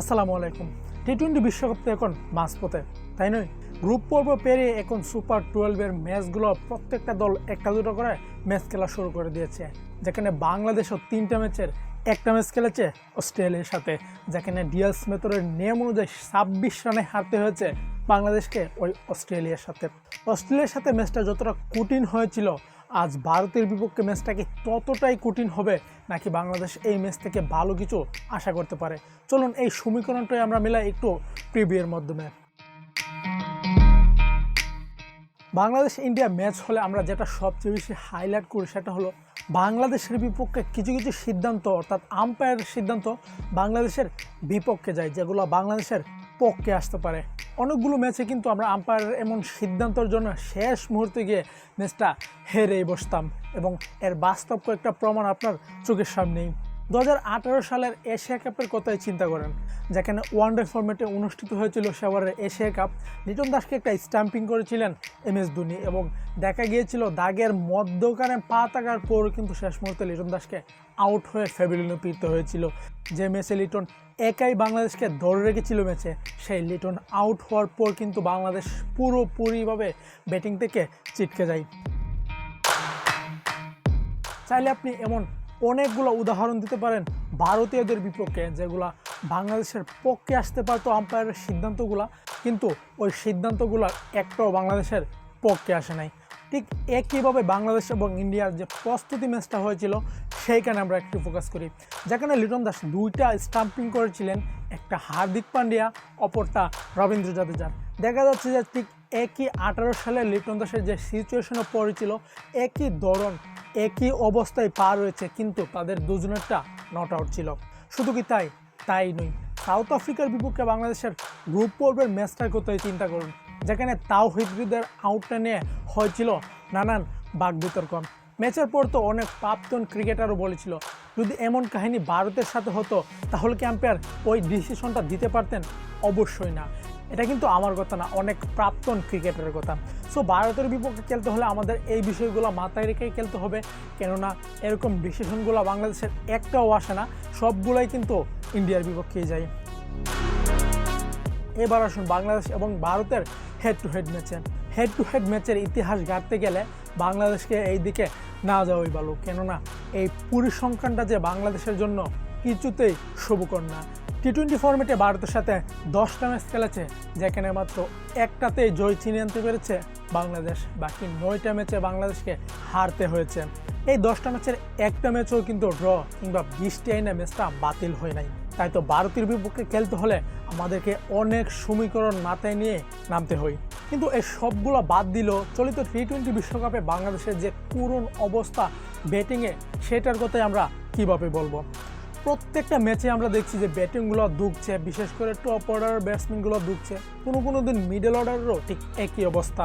আসসালামু আলাইকুম। T twenty বিশ্বকাপ তো এখন মাঝপথে তাই নয়? গ্রুপ পর্ব পেরিয়ে এখন সুপার টুয়েলভের ম্যাচগুলো প্রত্যেকটা দল একটা দুটো করে ম্যাচ খেলা শুরু করে দিয়েছে। যেখানে বাংলাদেশও তিনটা ম্যাচের একটা ম্যাচ খেলেছে অস্ট্রেলিয়ার সাথে, যেখানে ডিএল স্মেথরের নিয়ম অনুযায়ী ছাব্বিশ রানে হারতে হয়েছে বাংলাদেশকে ওই অস্ট্রেলিয়ার সাথে। অস্ট্রেলিয়ার সাথে ম্যাচটা যতটা কঠিন হয়েছিল আজ ভারতের বিপক্ষে ম্যাচটা কি ততটাই কঠিন হবে নাকি বাংলাদেশ এই ম্যাচ থেকে ভালো কিছু আশা করতে পারে? চলুন এই সমীকরণটাই আমরা মিলাই একটু প্রিভিউয়ের মাধ্যমে। বাংলাদেশ ইন্ডিয়া ম্যাচ হলে আমরা যেটা সবচেয়ে বেশি হাইলাইট করি সেটা হলো বাংলাদেশের বিপক্ষে কিছু কিছু সিদ্ধান্ত, অর্থাৎ আম্পায়ারের সিদ্ধান্ত বাংলাদেশের বিপক্ষে যায়, যেগুলো বাংলাদেশের পক্ষে আসতে পারে। অনেকগুলো ম্যাচে কিন্তু আমরা আম্পায়ারের এমন সিদ্ধান্তর জন্য শেষ মুহূর্তে গিয়ে ম্যাচটা হেরেই বসতাম এবং এর বাস্তব কয়েকটা প্রমাণ আপনার চোখের সামনেই। দু হাজার আঠেরো সালের এশিয়া কাপের কথাই চিন্তা করেন, যেখানে ওয়ানডে ফরম্যাটে অনুষ্ঠিত হয়েছিল সেবারের এশিয়া কাপ। লিটন দাসকে একটা স্ট্যাম্পিং করেছিলেন এম এস ধোনি এবং দেখা গিয়েছিল দাগের মধ্যখানে পা থাকার পর কিন্তু শেষ মুহূর্তে লিটন দাসকে আউট হয়ে ফেবিলিনে ফিরতে হয়েছিল। যে ম্যাচে লিটন একাই বাংলাদেশকে ধরে রেখেছিল ম্যাচে, সেই লিটন আউট হওয়ার পর কিন্তু বাংলাদেশ পুরোপুরিভাবে ব্যাটিং থেকে চিটকে যায়। চাইলে আপনি এমন অনেকগুলো উদাহরণ দিতে পারেন ভারতীয়দের বিপক্ষে, যেগুলা বাংলাদেশের পক্ষে আসতে পারতো আম্পায়ারের সিদ্ধান্তগুলা, কিন্তু ওই সিদ্ধান্তগুলো একটাও বাংলাদেশের পক্ষে আসে নাই। ঠিক একইভাবে বাংলাদেশ এবং ইন্ডিয়ার যে প্রস্তুতি ম্যাচটা হয়েছিল, সেইখানে আমরা একটু ফোকাস করি। যেখানে লিটন দাস দুইটা স্টাম্পিং করেছিলেন, একটা হার্দিক পান্ডিয়া, অপরটা রবীন্দ্র জাদেজার দেখা যাচ্ছে যে ঠিক একই আঠারো সালে লিটন দাসের যে সিচুয়েশনে পড়েছিল, একই ধরন, একই অবস্থায় পা রয়েছে কিন্তু তাদের দুজনেরটা নট আউট ছিল। শুধু কি তাই? তাই নয়। সাউথ আফ্রিকার বিপক্ষে বাংলাদেশের গ্রুপ পর্বের ম্যাচটার কথাই চিন্তা করুন। যেখানে তাও হিদবিদের আউটটা নিয়ে হয়েছিল নানান বাক বিতর্ক। ম্যাচের পর তো অনেক প্রাক্তন ক্রিকেটারও বলেছিল, যদি এমন কাহিনী ভারতের সাথে হতো, তাহলে কি আম্পায়ার ওই ডিসিশনটা দিতে পারতেন? অবশ্যই না। এটা কিন্তু আমার কথা না, অনেক প্রাক্তন ক্রিকেটারের কথা। সো ভারতের বিপক্ষে খেলতে হলে আমাদের এই বিষয়গুলো মাথায় রেখেই খেলতে হবে। কেননা, এরকম ডিসিশনগুলো বাংলাদেশের একটাও আসে না, সবগুলোই কিন্তু ইন্ডিয়ার বিপক্ষেই যায়। এবার আসুন বাংলাদেশ এবং ভারতের হেড টু হেড ম্যাচে হেড টু হেড ম্যাচের ইতিহাস গাঁটতে গেলে বাংলাদেশকে এই দিকে না যাওয়াই ভালো। কেননা, এই পরিসংখ্যানটা যে বাংলাদেশের জন্য কিছুতেই শুভকর না। টি টোয়েন্টি ফর্মেটে ভারতের সাথে দশটা ম্যাচ খেলেছে, যেখানে মাত্র একটাতেই জয় চিনে আনতে পেরেছে বাংলাদেশ। বাকি নয়টা ম্যাচে বাংলাদেশকে হারতে হয়েছে। এই দশটা ম্যাচের একটা ম্যাচও কিন্তু ড্র কিংবা বৃষ্টি আইনে ম্যাচটা বাতিল হয় নাই। তাই তো ভারতের বিপক্ষে খেলতে হলে আমাদেরকে অনেক সমীকরণ মাথায় নিয়ে নামতে হয়। কিন্তু এই সবগুলো বাদ দিল চলিত টি টোয়েন্টি বিশ্বকাপে বাংলাদেশের যে করুণ অবস্থা ব্যাটিংয়ে সেটার কথাই আমরা কীভাবে বলব? প্রত্যেকটা ম্যাচে আমরা দেখছি যে ব্যাটিংগুলো দুঃখছে, বিশেষ করে টপ অর্ডার ব্যাটসম্যানগুলো দুঃখছে। কোনো কোনো দিন মিডল অর্ডারেরও ঠিক একই অবস্থা।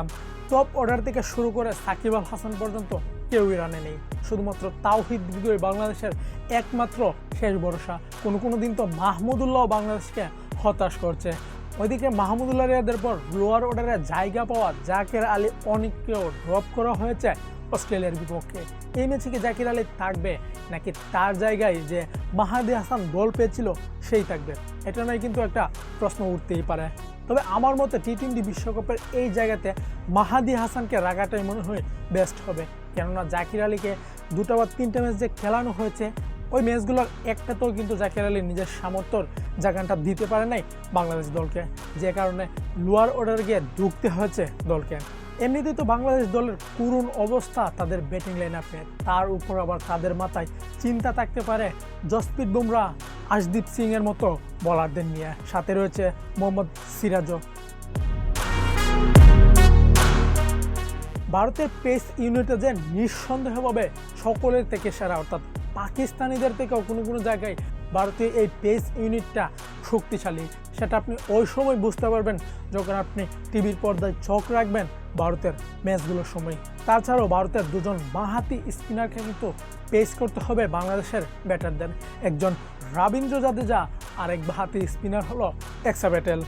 টপ অর্ডার থেকে শুরু করে সাকিব আল হাসান পর্যন্ত কেউই রানে নেই। শুধুমাত্র তাওহিদ বিজয় বাংলাদেশের একমাত্র শেষ ভরসা। কোনো কোনো দিন তো মাহমুদুল্লাহ বাংলাদেশকে হতাশ করছে। ওইদিকে মাহমুদুল্লাহ রিয়াদের পর লোয়ার অর্ডারে জায়গা পাওয়া জাকের আলী অনেককেও ড্রপ করা হয়েছে। অস্ট্রেলিয়ার বিপক্ষে। এই ম্যাচে কি জাকির আলী থাকবে? নাকি তার জায়গায় যে মাহাদি হাসান গোল পেয়েছিল, সেই থাকবে? এটা নয় কিন্তু একটা প্রশ্ন উঠতেই পারে। তবে আমার মতে টি টোয়েন্টি বিশ্বকাপের এই জায়গাতে মাহাদি হাসানকে রাখাটাই মনে হয় বেস্ট হবে। কেননা জাকির আলীকে দুটো বা তিনটা ম্যাচ যে খেলানো হয়েছে, ওই ম্যাচগুলোর একটাতেও কিন্তু জাকির আলী নিজের সামর্থ্যর জায়গাটা দিতে পারে নাই বাংলাদেশ দলকে। যে কারণে লোয়ার অর্ডারে গিয়ে ঢুকতে হয়েছে দলকে। এমনিতেই তো বাংলাদেশ দলের করুণ অবস্থা তাদের ব্যাটিং লাইন আপে। তার উপর আবার তাদের মাথায় চিন্তা থাকতে পারে জসপ্রীত বুমরা, আশদীপ সিং এর মতো বলারদের নিয়ে। সাথে রয়েছে মোহাম্মদ সিরাজও। ভারতের পেস ইউনিটে যে নিঃসন্দেহভাবে সকলের থেকে সেরা, অর্থাৎ পাকিস্তানিদের থেকেও কোনো কোনো জায়গায় ভারতীয় এই পেস ইউনিটটা শক্তিশালী, সেটা আপনি ওই সময় বুঝতে পারবেন যখন আপনি টিভির পর্দায় চোখ রাখবেন ভারতের ম্যাচগুলোর সময়। তাছাড়াও ভারতের দুজন বাঁহাতি স্পিনারকে কিন্তু পেস করতে হবে বাংলাদেশের ব্যাটারদের। একজন রবীন্দ্র জাদেজা আর এক বাঁহাতি স্পিনার হলো এক্সা ব্যাটেল।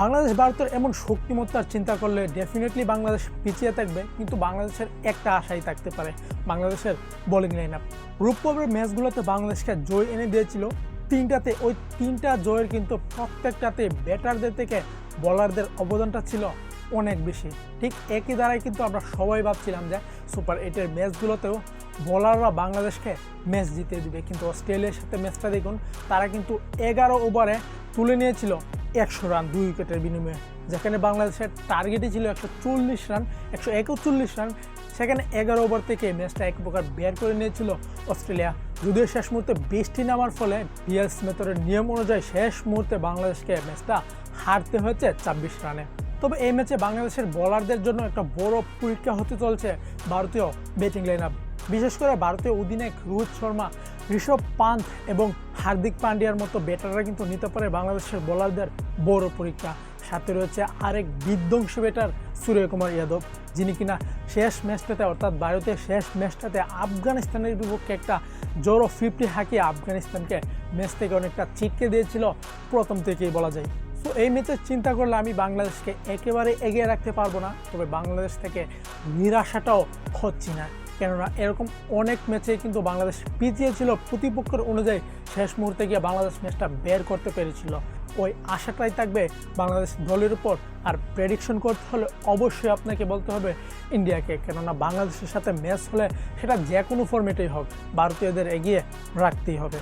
বাংলাদেশ ভারতের এমন শক্তিমত্তার চিন্তা করলে ডেফিনেটলি বাংলাদেশ পিছিয়ে থাকবে, কিন্তু বাংলাদেশের একটা আশাই থাকতে পারে, বাংলাদেশের বোলিং লাইন আপ রূপপর্বের ম্যাচগুলোতে বাংলাদেশকে জয় এনে দিয়েছিল। তিনটাতে, ওই তিনটা জয়ের কিন্তু প্রত্যেকটাতে ব্যাটারদের থেকে বলারদের অবদানটা ছিল অনেক বেশি। ঠিক একই দ্বারাই কিন্তু আমরা সবাই ভাবছিলাম যে সুপার এইটের ম্যাচগুলোতেও বোলাররা বাংলাদেশকে ম্যাচ জিতে দিবে। কিন্তু অস্ট্রেলিয়ার সাথে ম্যাচটা দেখুন, তারা কিন্তু এগারো ওভারে তুলে নিয়েছিল একশো রান দুই উইকেটের বিনিময়ে। যেখানে বাংলাদেশের টার্গেটই ছিল একশো চল্লিশ রান, একশো একচল্লিশ রান সেখানে এগারো ওভার থেকে ম্যাচটা এক প্রকার বের করে নিয়েছিল অস্ট্রেলিয়া। যদিও শেষ মুহূর্তে বৃষ্টি নামার ফলে পিএস মেথরের নিয়ম অনুযায়ী শেষ মুহূর্তে বাংলাদেশকে ম্যাচটা হারতে হয়েছে ছাব্বিশ রানে। তবে এই ম্যাচে বাংলাদেশের বোলারদের জন্য একটা বড় পরীক্ষা হতে চলছে ভারতীয় ব্যাটিং লাইন আপ বিশেষ করে ভারতীয় অধিনায়ক রোহিত শর্মা, ঋষভ পান্থ এবং হার্দিক পান্ডিয়ার মতো ব্যাটাররা কিন্তু নিতে পারে বাংলাদেশের বোলারদের বড় পরীক্ষা। সাথে রয়েছে আরেক বিধ্বংসী ব্যাটার সূর্যকুমার যাদব, যিনি কিনা শেষ ম্যাচটাতে, অর্থাৎ ভারতের শেষ ম্যাচটাতে আফগানিস্তানের বিপক্ষে একটা জোরো ফিফটি হাঁকিয়ে আফগানিস্তানকে ম্যাচ থেকে অনেকটা ছিটকে দিয়েছিল প্রথম থেকেই বলা যায়। তো এই ম্যাচের চিন্তা করলে আমি বাংলাদেশকে একেবারে এগিয়ে রাখতে পারব না, তবে বাংলাদেশ থেকে নিরাশাটাও হচ্ছি না। কেননা এরকম অনেক ম্যাচে কিন্তু বাংলাদেশ পিছিয়ে ছিল প্রতিপক্ষের অনুযায়ী শেষ মুহূর্তে গিয়ে বাংলাদেশ ম্যাচটা বের করতে পেরেছিল। ওই আশাটাই থাকবে বাংলাদেশ দলের উপর। আর প্রেডিকশন করতে হলে অবশ্যই আপনাকে বলতে হবে ইন্ডিয়াকে। কেননা বাংলাদেশের সাথে ম্যাচ হলে সেটা যে কোনো ফর্মেটেই হোক, ভারতীয়দের এগিয়ে রাখতেই হবে।